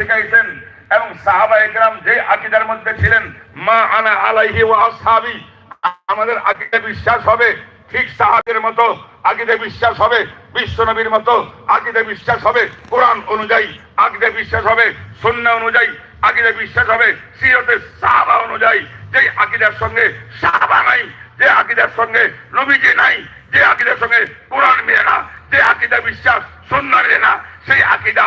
শিখাইছেন এবং সাহাবা একরাম যে আকিদার মধ্যে ছিলেন, মা আনা আলাইহি ওয়া আসহাবি, আমাদের আকিদা বিশ্বাস হবে, ঠিক সাহাবের মতো আকিদে বিশ্বাস হবে, বিশ্ব নবীর মতো আকিদে বিশ্বাস হবে, কোরআন অনুযায়ী আকিদে বিশ্বাস হবে, সুন্নাহ অনুযায়ী আকিদে বিশ্বাস হবে, সিরতে সাহাবা অনুযায়ী যে আকিদার সঙ্গে সাহাবা নাই, যে আকিদার সঙ্গে নবীজি নাই, যে আকিদার সঙ্গে কোরআন মেলে না, যে আকিদা বিশ্বাস সুন্নাহ মেলে না, সেই আকিদা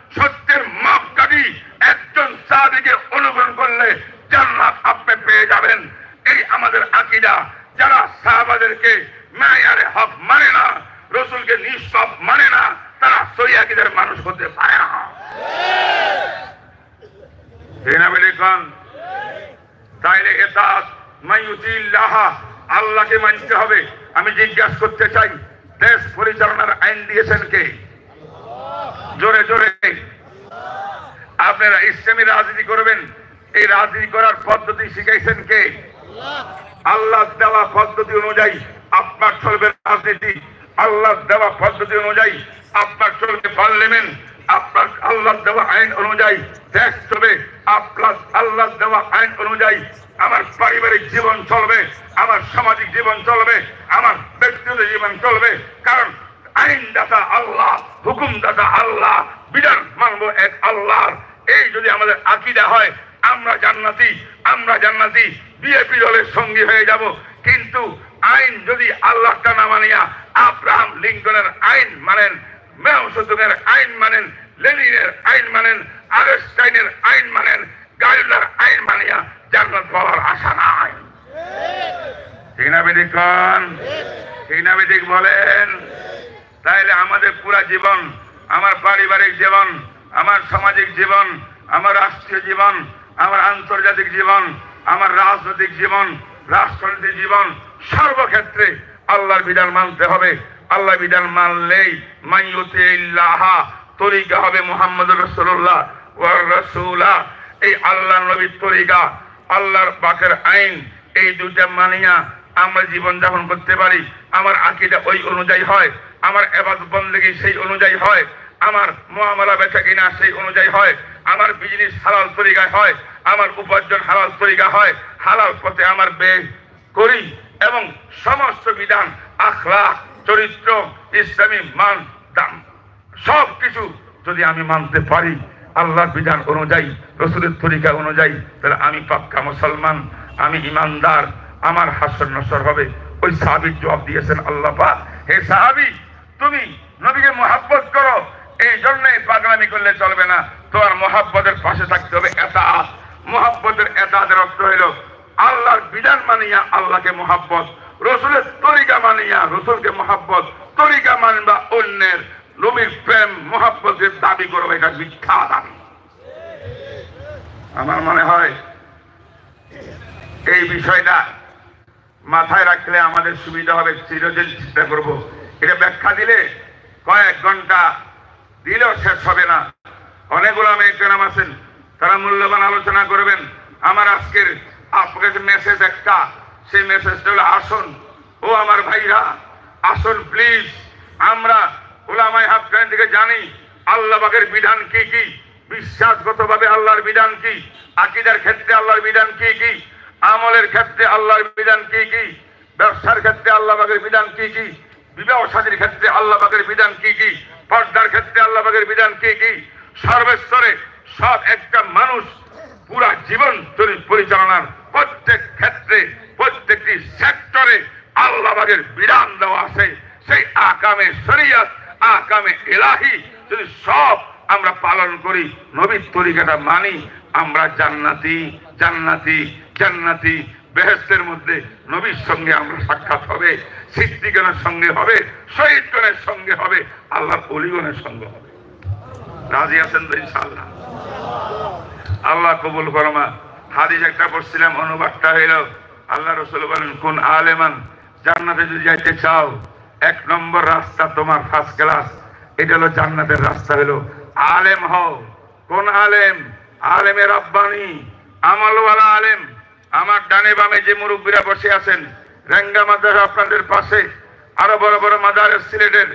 সত্যের মাপকাঠি একজন সাহাবিকে অনুসরণ করলে জান্নাত আপনি পেয়ে যাবেন। এই আমাদের আকিদা, যারা সাহাবাদেরকে মায়ারে হক মানে না, রসুলকে নিষ্পাপ মানে না, তারা সই আকিদের মানুষ হতে পারে না। তাইলে এতাত মাইউতিল্লাহ আল্লাহকে মানতে হবে। আমি জিজ্ঞাসা করতে চাই, দেশ পরিচালনার আইন দিয়েছেন কে? জোরে জোরে। আপনারা ইসলামী রাজনীতি করবেন। এই রাজনীতি করার পদ্ধতি শিখাইছেন কে? আল্লাহ দেওয়া পদ্ধতি অনুযায়ী আপনার চলবে রাজনীতি। আল্লাহ দেওয়া পদ্ধতি অনুযায়ী আপনার চলবে পার্লামেন্ট। আপনার আল্লাহ দেওয়া আইন অনুযায়ী দেশ চলবে। আপনার আল্লাহ দেওয়া আইন অনুযায়ী আমার পারিবারিক জীবন চলবে। আমার সামাজিক জীবন চলবে। আমার ব্যক্তিগত জীবন চলবে। কারণ আইনদাতা আল্লাহ হুকুমদাতা আল্লাহ বিধান মানবো এক আল্লাহ। এই যদি আমাদের আকিদা হয় আমরা জান্নাতি আমরা জান্নাতি বিএপি দলের সঙ্গী হয়ে যাব। কিন্তু আইন যদি আল্লাহটা না মানিয়া আব্রাহাম লিঙ্কনের আইন মানেন মেও সুতুমের আইন মানেন লেনিনের আইন মানেন আরেস্টাইনের আইন মানেন গাইলার আইন মানিয়া জান্নাত পাওয়ার আশা নাই। ঠিক। না বেদিক ঠিক। না বেদিক বলেন তাইলে আমাদের পুরা জীবন, আমার পারিবারিক জীবন, আমার সামাজিক জীবন, আমার রাষ্ট্রীয় জীবন, আমার আন্তর্জাতিক জীবন, আমার রাজনৈতিক জীবন রাষ্ট্রনীতিক জীবন, সর্বক্ষেত্রে আল্লাহর বিধান মানতে হবে। আল্লাহ বিধান মানলেই মাইয়তে ইল্লাহা তরিকা হবে মোহাম্মদ রসুল্লাহ রসুল্লাহ এই আল্লাহ নবীর তরিকা, আল্লাহর পাকের আইন, এই দুইটা মানিয়া আমরা জীবন যাপন করতে পারি। আমার আকিদা ওই অনুযায়ী হয়। আমার এবাদ বন্দেগী সেই অনুযায়ী হয়, আমার মহামালা বেচা কিনা সেই অনুযায়ী হয়, আমার বিজনেস হালাল তরিকায় হয়, আমার উপার্জন হালাল তরিকা হয়, হালাল পথে আমার ব্যয় করি এবং সমস্ত বিধান আখলা চরিত্র, ইসলামী মান, দাম সব কিছু যদি আমি মানতে পারি, আল্লাহর বিধান অনুযায়ী, রসুলের তরিকা অনুযায়ী, তাহলে আমি পাক্কা মুসলমান, আমি ইমানদার, আমার হাসর নসর হবে। ওই সাহাবির জবাব দিয়েছেন আল্লাহ পাক। হে সাহাবি তুমি নবীকে মহাব্বত করো, এই জন্যই পাগলামি করলে চলবে না। তোমার মহাব্বতের পাশে থাকতে হবে এটা মহাব্বতের এতাদের অর্থ হইল আল্লাহর বিধান মানিয়া আল্লাহকে মহাব্বত, রসুলের তরিকা মানিয়া রসুলকে মহাব্বত, তরিকা মানবা অন্যের নবীর প্রেম, মহাব্বতের দাবি করবে এটা মিথ্যা দাবি। আমার মনে হয় এই বিষয়টা মাথায় রাখলে আমাদের সুবিধা হবে, চিরদিন চিন্তা করব। এটা ব্যাখ্যা দিলে কয়েক ঘণ্টা দিলেও শেষ হবে না। অনেকগুলো আমেরিকান আছেন, তারা মূল্যবান আলোচনা করবেন। আমার আজকের আপনার কাছে মেসেজ একটা, সেই মেসেজটা হলো, আসুন, ও আমার ভাইরা, আসুন প্লিজ আমরা ওলামাই হাফগান থেকে জানি আল্লাহ বাগের বিধান কি কি, বিশ্বাসগতভাবে আল্লাহর বিধান কি, আকিদার ক্ষেত্রে আল্লাহর বিধান কি কি, আমলের ক্ষেত্রে আল্লাহর বিধান কি কি, ব্যবসার ক্ষেত্রে আল্লাহ বাগের বিধান কি কি বিবাহ সাদীর ক্ষেত্রে আল্লাহ বাগের বিধান কি কি? পর্দার ক্ষেত্রে আল্লাহ বাগের বিধান কি কি? সর্বস্তরে সব একটা মানুষ পুরা জীবন পরিচালনার প্রত্যেক ক্ষেত্রে, প্রত্যেকটি সেক্টরে আল্লাহ বাগের বিধান দেওয়া আছে। সেই আকামে শরিয়ত, আকামে এলাহি যদি সব আমরা পালন করি, নবীর তরিকাটা মানি, আমরা জান্নাতি জান্নাতি জান্নাতি। বেহেস্তের মধ্যে নবীর সঙ্গে আমরা সাক্ষাৎ হবে সিদ্দিগণের সঙ্গে হবে, শহীদগণের সঙ্গে হবে, আল্লাহর অলিগণের সঙ্গে হবে। রাজি আছেন তো ইনশাআল্লাহ? আল্লাহ কবুল ফরমা। হাদিস একটা পড়ছিলাম, অনুবাদটা হইল, আল্লাহ রসুল বলেন, কোন আলেমান জান্নাতে যদি যাইতে চাও, এক নম্বর রাস্তা তোমার ফার্স্ট ক্লাস এটা হলো জান্নাতের রাস্তা হলো আলেম হও। কোন আলেম? আলেমের আব্বানি, আমলওয়ালা আলেম। আমার ডানে বামে যে মুরব্বীরা বসে আছেন, রেঙ্গা মাদার আপনাদের পাশে, আরও বড় বড় মাদার সিলেটের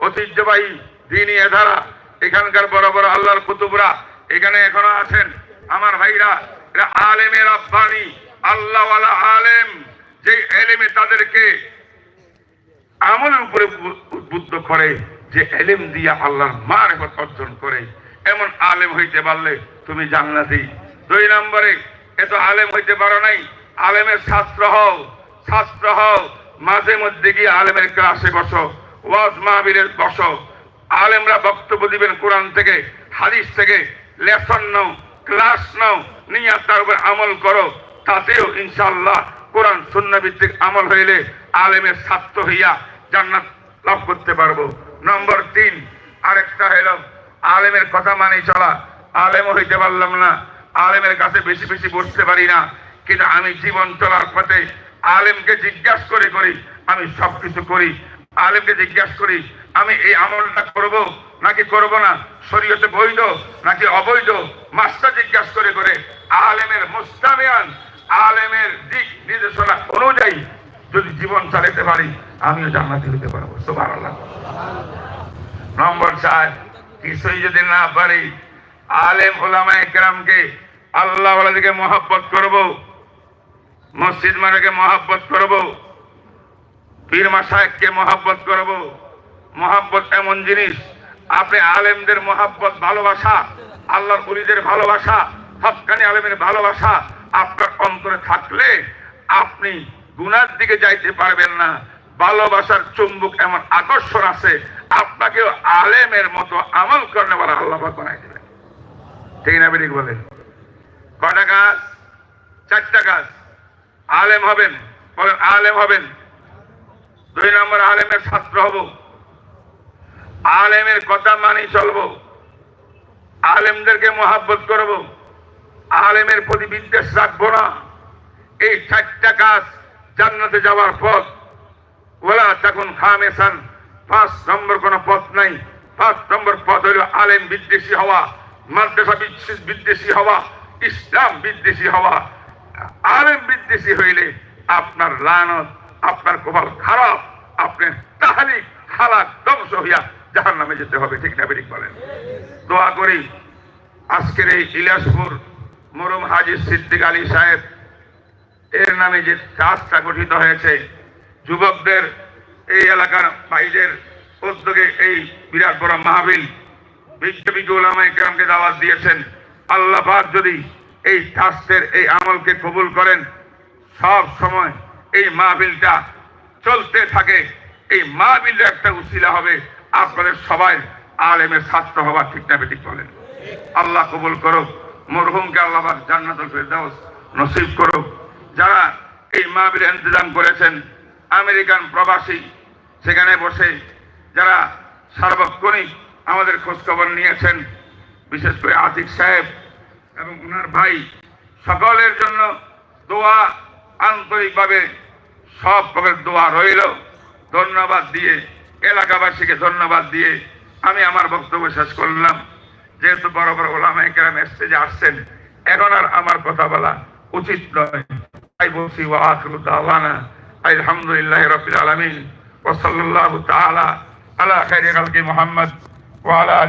ঐতিহ্যবাহী দিনী এধারা, এখানকার বড় বড় আল্লাহর কুতুবরা এখানে এখনও আছেন। আমার ভাইরা, এরা আলেমের আব্বানি, আল্লাহওয়ালা আলেম, যে এলেমে তাদেরকে আমলের উপরে উদ্বুদ্ধ করে, যে এলেম দিয়া আল্লাহর মার অর্জন করে। এমন আলেম হইতে পারলে তুমি জান্নাতি। দুই নম্বরে এত আলেম হইতে পারো নাই। আলেমের ছাত্র হও ছাত্র হও। মাঝে মধ্যে গিয়ে আলেমের ক্লাসে বসো, ওয়াজ মাহবিরের বসো। আলেমরা বক্তব্য দিবেন কোরআন থেকে, হাদিস থেকে, লেসন নাও, ক্লাস নাও, নিয়ে তার উপর আমল করো। তাতেও ইনশাআল্লাহ কোরআন ভিত্তিক আমল হইলে আলেমের ছাত্র হইয়া জান্নাত লাভ করতে পারব। নম্বর তিন, আরেকটা হইল আলেমের কথা মানি চলা। আলেমও হইতে পারলাম না। আলেমের কাছে বেশি বেশি বসতে পারি না। কিন্তু আমি জীবন চলার পথে আলেমকে জিজ্ঞাসা করে করি, আমি সবকিছু করি। আলেমকে জিজ্ঞাসা করি, আমি এই আমলটা করব নাকি করব না? শরীয়তে বৈধ নাকি অবৈধ? মাস্টার জিজ্ঞাসা করে করে, আলেমের মুস্তামিয়ান, আলেমের দিক নির্দেশনা অনুযায়ী যদি জীবন চালাতে পারি, আমিও জান্নাতি হতে পারব। সুবহানাল্লাহ। নম্বর চার, কিছুই যদি না পারি, আলেম ওলামা একরামকে আল্লাহ ওয়ালাদেরকে মহাব্বত করব, মসজিদ মানকে মহাব্বত করব, পীর মাসায়ককে মহাব্বত করব। মহাব্বত এমন জিনিস, আপনি আলেমদের মহাব্বত, ভালোবাসা, আল্লাহর উলিদের ভালোবাসা, হকানি আলেমের ভালোবাসা, আপনার অন্তরে থাকলে আপনি গুনার দিকে যাইতে পারবেন না। ভালোবাসার চুম্বক এমন আকর্ষণ আছে আপনাকে আলেমের মতো আমল করনে আল্লাহ বানাই দেবেন ঠিক না বলেন? কটা কাজ চারটা কাজ আলেম হবেন। আলেম হবেন। দুই নম্বর, আলেমের ছাত্র হব। আলেমের কথা মানি চলবো। আলেমদেরকে মহাব্বত করব। আলেমের প্রতি বিদ্বেষ রাখব না। এই চারটা কাজ জান্নাতে যাওয়ার পথ। ওলা তখন খামেসান। পাঁচ নম্বর কোন পথ নাই। পাঁচ নম্বর পথ হইল আলেম বিদ্বেষী হওয়া। মাদ্রাসা বিদ্বেষ- হওয়া। ইসলাম বিদ্বেষী হওয়া, আলেম বিদ্বেষী হইলে আপনার লানত, আপনার কপাল খারাপ আপনার তাহালিক, হালাক, ধ্বংস হইয়া জাহার নামে যেতে হবে, ঠিক না বেরিক বলেন? দোয়া করি আজকের এই ইলিয়াসপুর মরুম হাজি সিদ্দিক আলী সাহেব, এর নামে যে ট্রাস্টটা গঠিত হয়েছে, যুবকদের এই এলাকার ভাইদের উদ্যোগে এই বিরাট বড় মাহবিল বিশ্ববিজ্ঞ ওলামাই গ্রামকে দাওয়াত দিয়েছেন। আল্লাহ যদি এই ট্রাস্টের এই আমলকে কবুল করেন, সব সময় এই মাহবিলটা চলতে থাকে। এই মাহবিলটা একটা উসিলা হবে আপনাদের সবাই আলেমের ছাত্র হবার ঠিক না বেঠিক বলেন। আল্লাহ কবুল করো মরহুমকে আল্লাহ ফেরদাউস নসিব করো যারা এই মাহবিল ইন্তজাম করেছেন, আমেরিকান প্রবাসী, সেখানে বসে যারা সার্বক্ষণিক আমাদের খোঁজখবর নিয়েছেন বিশেষ করে আতিক সাহেব এবং ওনার ভাই, সকলের জন্য দোয়া আন্তরিকভাবে সব প্রকার দোয়া রইল। ধন্যবাদ দিয়ে, এলাকাবাসীকে ধন্যবাদ দিয়ে আমি আমার বক্তব্য শেষ করলাম। যেহেতু বড় বড় ওলামায় কেরাম স্টেজে আসছেন, এখন আর আমার কথা বলা উচিত নয়। আলহামদুলিল্লাহি ওয়া সাল্লাল্লাহু তাআলা আলা মুহাম্মদ ওয়া আলা আলি